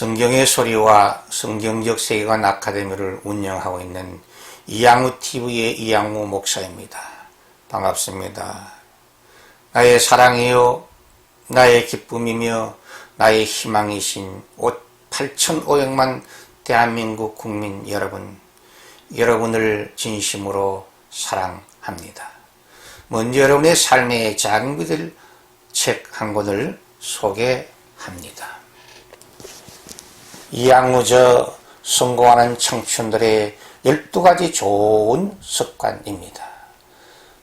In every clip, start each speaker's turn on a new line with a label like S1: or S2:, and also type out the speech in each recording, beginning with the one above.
S1: 성경의 소리와 성경적 세계관 아카데미를 운영하고 있는 이양우 TV의 이양우 목사입니다. 반갑습니다. 나의 사랑이요, 나의 기쁨이며 나의 희망이신 8,500만 대한민국 국민 여러분, 여러분을 진심으로 사랑합니다. 먼저 여러분의 삶의 것들 책 한 권을 소개합니다. 이양무저 성공하는 청춘들의 12가지 좋은 습관입니다.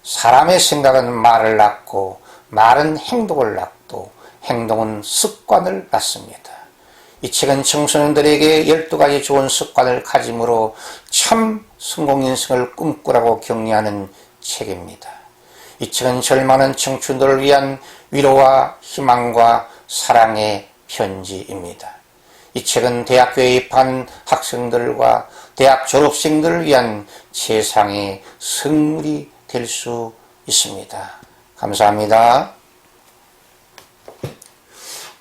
S1: 사람의 생각은 말을 낳고 말은 행동을 낳고 행동은 습관을 낳습니다. 이 책은 청소년들에게 12가지 좋은 습관을 가짐으로 참 성공 인생을 꿈꾸라고 격려하는 책입니다. 이 책은 절망하는 청춘들을 위한 위로와 희망과 사랑의 편지입니다. 이 책은 대학교에 입한 학생들과 대학 졸업생들을 위한 세상의 선물이 될 수 있습니다. 감사합니다.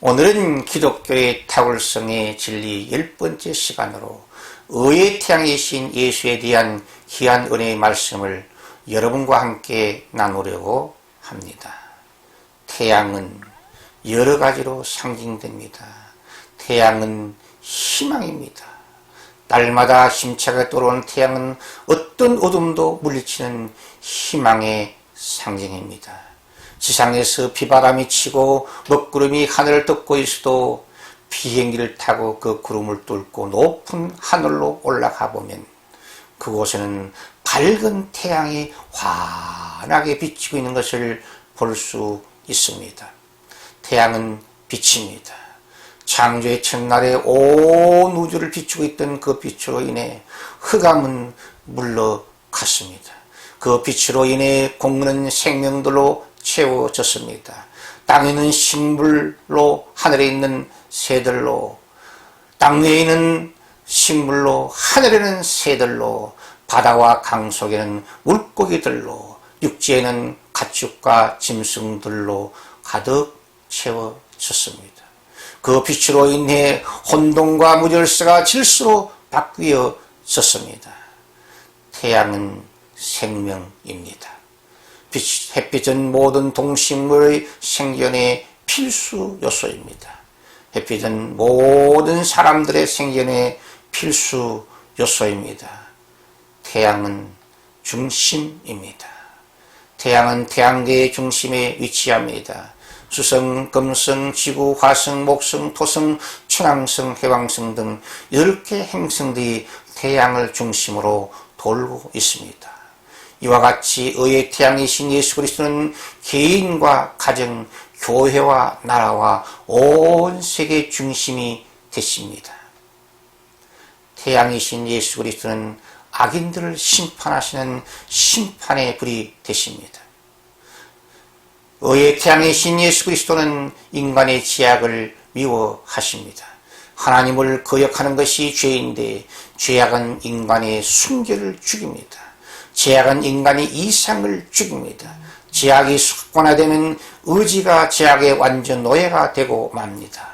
S1: 오늘은 기독교의 탁월성의 진리 열 번째 시간으로 의의 태양이신 예수에 대한 귀한 은혜의 말씀을 여러분과 함께 나누려고 합니다. 태양은 여러 가지로 상징됩니다. 태양은 희망입니다. 날마다 힘차게 떠오르는 태양은 어떤 어둠도 물리치는 희망의 상징입니다. 지상에서 비바람이 치고 먹구름이 하늘을 덮고 있어도 비행기를 타고 그 구름을 뚫고 높은 하늘로 올라가 보면 그곳에는 밝은 태양이 환하게 비치고 있는 것을 볼 수 있습니다. 태양은 빛입니다. 창조의 첫날에 온 우주를 비추고 있던 그 빛으로 인해 흑암은 물러갔습니다. 그 빛으로 인해 공는 생명들로 채워졌습니다. 땅에는 식물로 하늘에 있는 새들로 땅 위에 있는 식물로 하늘에는 새들로 바다와 강 속에는 물고기들로 육지에는 가축과 짐승들로 가득 채워졌습니다. 그 빛으로 인해 혼돈과 무절사가 질서로 바뀌어졌습니다. 태양은 생명입니다. 빛, 햇빛은 모든 동식물의 생존의 필수 요소입니다. 햇빛은 모든 사람들의 생존의 필수 요소입니다. 태양은 중심입니다. 태양은 태양계의 중심에 위치합니다. 수성, 금성, 지구, 화성, 목성, 토성, 천왕성, 해왕성 등 10개 행성들이 태양을 중심으로 돌고 있습니다. 이와 같이 의의 태양이신 예수 그리스도는 개인과 가정, 교회와 나라와 온 세계 중심이 되십니다. 태양이신 예수 그리스도는 악인들을 심판하시는 심판의 불이 되십니다. 의의 태양이신 예수 그리스도는 인간의 지약을 미워하십니다. 하나님을 거역하는 것이 죄인데 죄악은 인간의 순결을 죽입니다. 죄악은 인간의 이상을 죽입니다. 죄악이 습관화되면 의지가 죄악의 완전 노예가 되고 맙니다.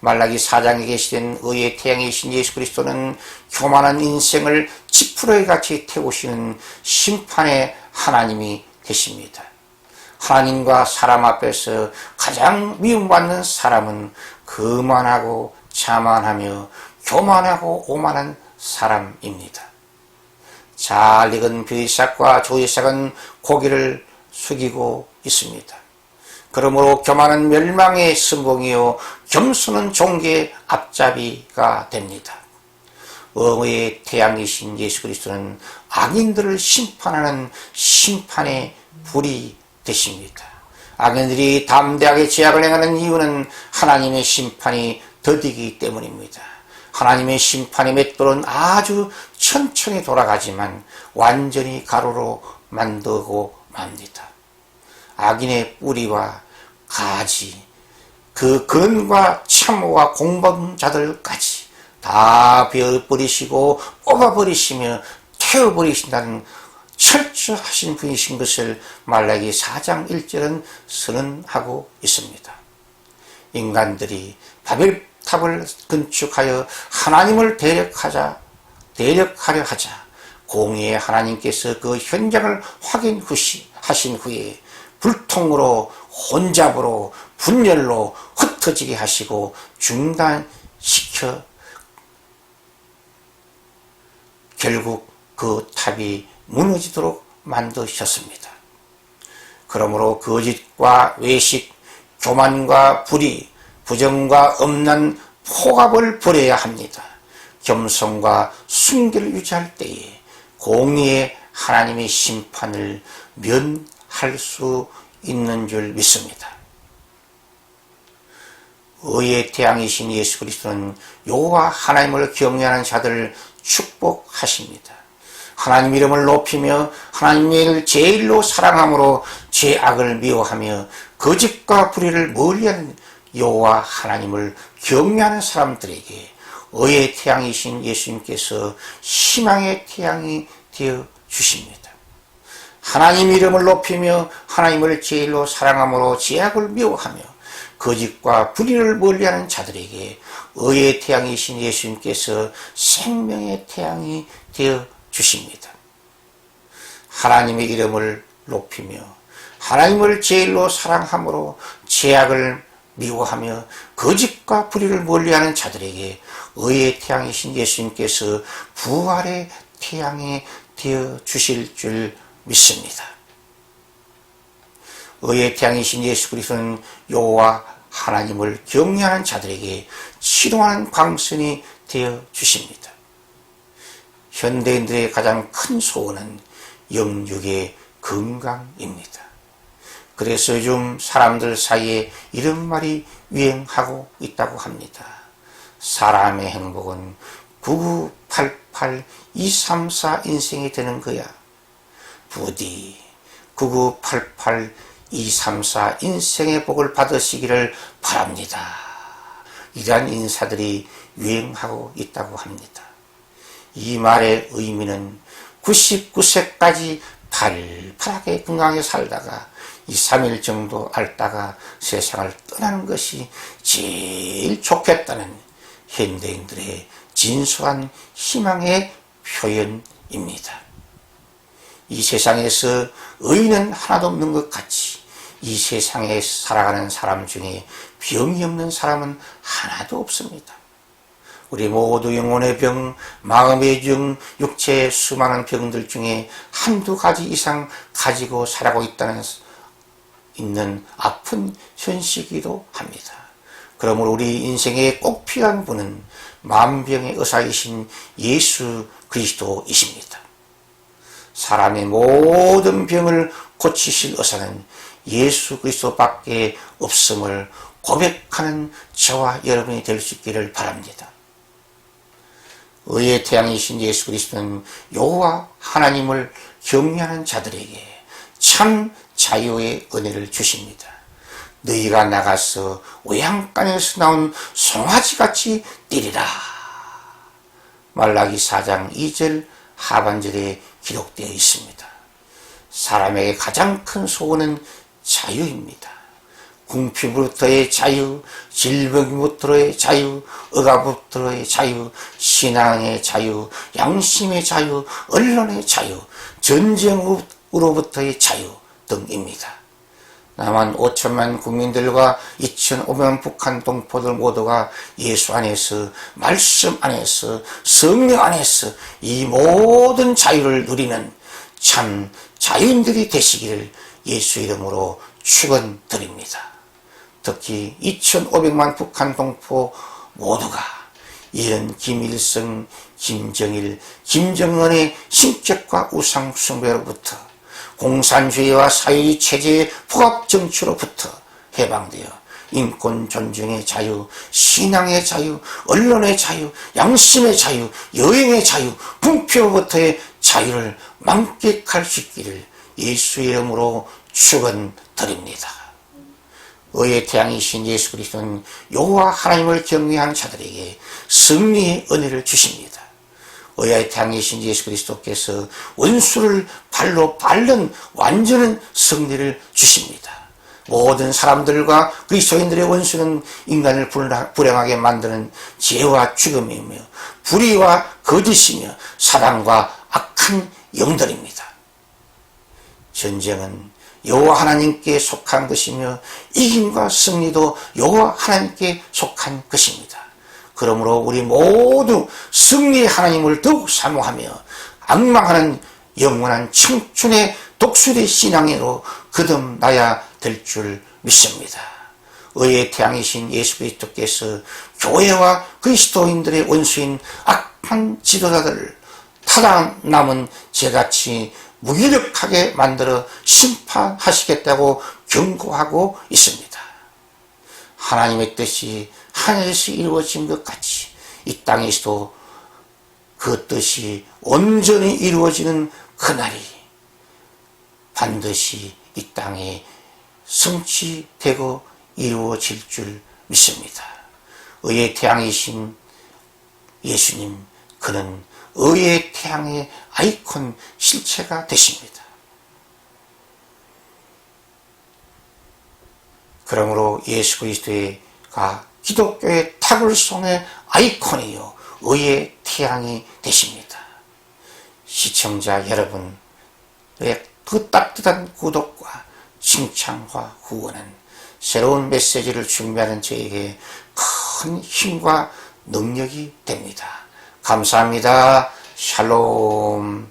S1: 말라기 사장에 계시된 의의 태양이신 예수 그리스도는 교만한 인생을 지푸라기 같이 태우시는 심판의 하나님이 되십니다. 하나님과 사람 앞에서 가장 미움받는 사람은 거만하고 자만하며 교만하고 오만한 사람입니다. 잘 익은 벼이삭과 조이삭은 고기를 숙이고 있습니다. 그러므로 교만은 멸망의 선봉이요 겸손은 종기의 앞잡이가 됩니다. 의의 태양이신 예수 그리스도는 악인들을 심판하는 심판의 불이 되십니다. 악인들이 담대하게 죄악을 행하는 이유는 하나님의 심판이 더디기 때문입니다. 하나님의 심판의 맷돌은 아주 천천히 돌아가지만 완전히 가로로 만들고 맙니다. 악인의 뿌리와 가지, 그 근과 참호와 공범 자들까지 다 베어버리시고 뽑아버리시며 태워버리신다는 철저하신 분이신 것을 말라기 4장 1절은 선언하고 있습니다. 인간들이 바벨 탑을 건축하여 하나님을 대력하자 대력하려 하자 공의의 하나님께서 그 현장을 확인하신 후에 불통으로 혼잡으로 분열로 흩어지게 하시고 중단시켜 결국 그 탑이 무너지도록 만드셨습니다. 그러므로 거짓과 외식, 교만과 불의, 부정과 엄난 포갑을 버려야 합니다. 겸손과 순결을 유지할 때에 공의의 하나님의 심판을 면할 수 있는 줄 믿습니다. 의의 태양이신 예수 그리스도는 여호와 하나님을 경외하는 자들을 축복하십니다. 하나님 이름을 높이며 하나님을 제일로 사랑함으로 죄악을 미워하며 거짓과 불의를 멀리하는 여호와 하나님을 경외하는 사람들에게 의의 태양이신 예수님께서 희망의 태양이 되어 주십니다. 하나님 이름을 높이며 하나님을 제일로 사랑함으로 죄악을 미워하며 거짓과 불의를 멀리하는 자들에게 의의 태양이신 예수님께서 생명의 태양이 되어 주십니다. 하나님의 이름을 높이며 하나님을 제일로 사랑함으로 죄악을 미워하며 거짓과 불의를 멀리하는 자들에게 의의 태양이신 예수님께서 부활의 태양이 되어 주실 줄 믿습니다. 의의 태양이신 예수 그리스도는 여호와 하나님을 경외하는 자들에게 치료하는 광선이 되어 주십니다. 현대인들의 가장 큰 소원은 영육의 건강입니다. 그래서 요즘 사람들 사이에 이런 말이 유행하고 있다고 합니다. 사람의 행복은 9988 234 인생이 되는 거야. 부디 9988 234 인생의 복을 받으시기를 바랍니다. 이러한 인사들이 유행하고 있다고 합니다. 이 말의 의미는 99세까지 팔팔하게 건강하게 살다가 2, 3일 정도 앓다가 세상을 떠나는 것이 제일 좋겠다는 현대인들의 진수한 희망의 표현입니다. 이 세상에서 의인은 하나도 없는 것 같이 이 세상에 살아가는 사람 중에 병이 없는 사람은 하나도 없습니다. 우리 모두 영혼의 병, 마음의 병, 육체의 수많은 병들 중에 한두 가지 이상 가지고 살아가고 있다는 있는 아픈 현실이기도 합니다. 그러므로 우리 인생에 꼭 필요한 분은 만병의 의사이신 예수 그리스도이십니다. 사람의 모든 병을 고치실 의사는 예수 그리스도밖에 없음을 고백하는 저와 여러분이 될 수 있기를 바랍니다. 의의 태양이신 예수 그리스도는 여호와 하나님을 경외하는 자들에게 참 자유의 은혜를 주십니다. 너희가 나가서 외양간에서 나온 송아지같이 뛰리라. 말라기 4장 2절 하반절에 기록되어 있습니다. 사람에게 가장 큰 소원은 자유입니다. 궁핍으로부터의 자유, 질병부터의 자유, 의가부터의 자유, 신앙의 자유, 양심의 자유, 언론의 자유, 전쟁으로부터의 자유 등입니다. 남한 5천만 국민들과 2,500만 북한 동포들 모두가 예수 안에서, 말씀 안에서, 성령 안에서 이 모든 자유를 누리는 참 자유인들이 되시기를 예수 이름으로 축원드립니다. 특히 2,500만 북한 동포 모두가 이런 김일성, 김정일, 김정은의 신격과 우상 숭배로부터 공산주의와 사회주의 체제의 포갑 정치로부터 해방되어 인권 존중의 자유, 신앙의 자유, 언론의 자유, 양심의 자유, 여행의 자유, 분표로부터의 자유를 만끽할 수 있기를 예수 이름으로 축원드립니다. 의의 태양이신 예수 그리스도는 여호와 하나님을 경외하는 자들에게 승리의 은혜를 주십니다. 의의 태양이신 예수 그리스도께서 원수를 발로 밟는 완전한 승리를 주십니다. 모든 사람들과 그리스도인들의 원수는 인간을 불행하게 만드는 죄와 죽음이며 불의와 거짓이며 사랑과 악한 영들입니다. 전쟁은 여호와 하나님께 속한 것이며 이김과 승리도 여호와 하나님께 속한 것입니다. 그러므로 우리 모두 승리의 하나님을 더욱 사모하며 악망하는 영원한 청춘의 독수리 신앙으로 거듭나야 될 줄 믿습니다. 의의 태양이신 예수 그리스도께서 교회와 그리스도인들의 원수인 악한 지도자들을 타다 남은 죄같이 무기력하게 만들어 심판하시겠다고 경고하고 있습니다. 하나님의 뜻이 하늘에서 이루어진 것 같이 이 땅에서도 그 뜻이 온전히 이루어지는 그날이 반드시 이 땅에 성취되고 이루어질 줄 믿습니다. 의의 태양이신 예수님, 그는 의의 태양의 아이콘 실체가 되십니다. 그러므로 예수 그리스도가 기독교의 타굴송의 아이콘이요 의의 태양이 되십니다. 시청자 여러분의 그 따뜻한 구독과 칭찬과 후원은 새로운 메시지를 준비하는 저에게 큰 힘과 능력이 됩니다. 감사합니다. 샬롬.